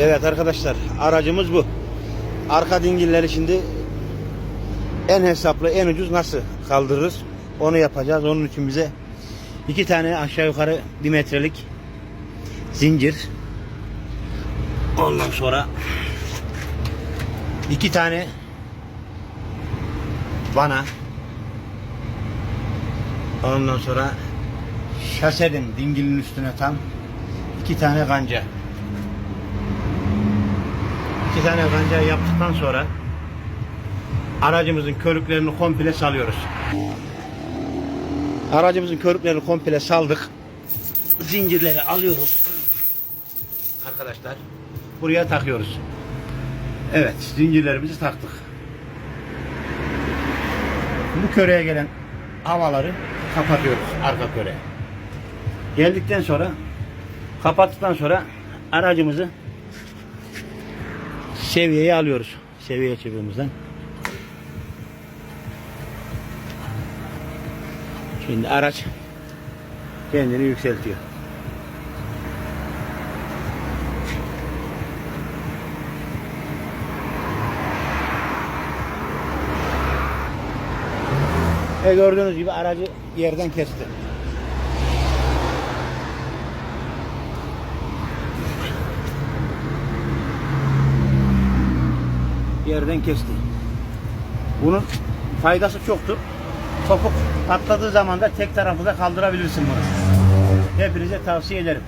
Evet arkadaşlar aracımız bu. Arka dingilleri şimdi en hesaplı en ucuz nasıl kaldırırız onu yapacağız. Onun için bize iki tane aşağı yukarı bir metrelik zincir ondan sonra iki tane vana ondan sonra şasenin dingilin üstüne tam iki tane kanca iki tane kanca yaptıktan sonra aracımızın körüklerini komple salıyoruz. Aracımızın körüklerini komple saldık. Zincirleri alıyoruz. Arkadaşlar buraya takıyoruz. Evet zincirlerimizi taktık. Bu köreye gelen havaları kapatıyoruz arka köre. Geldikten sonra kapattıktan sonra aracımızı seviyeye alıyoruz. Seviye çubuğumuzdan. Şimdi araç kendini yükseltiyor. E gördüğünüz gibi aracı yerden kesti. Yerden kesti. Bunun faydası çoktur. Topuk patladığı zaman da tek tarafı da kaldırabilirsin bunu. Hepinize tavsiye ederim.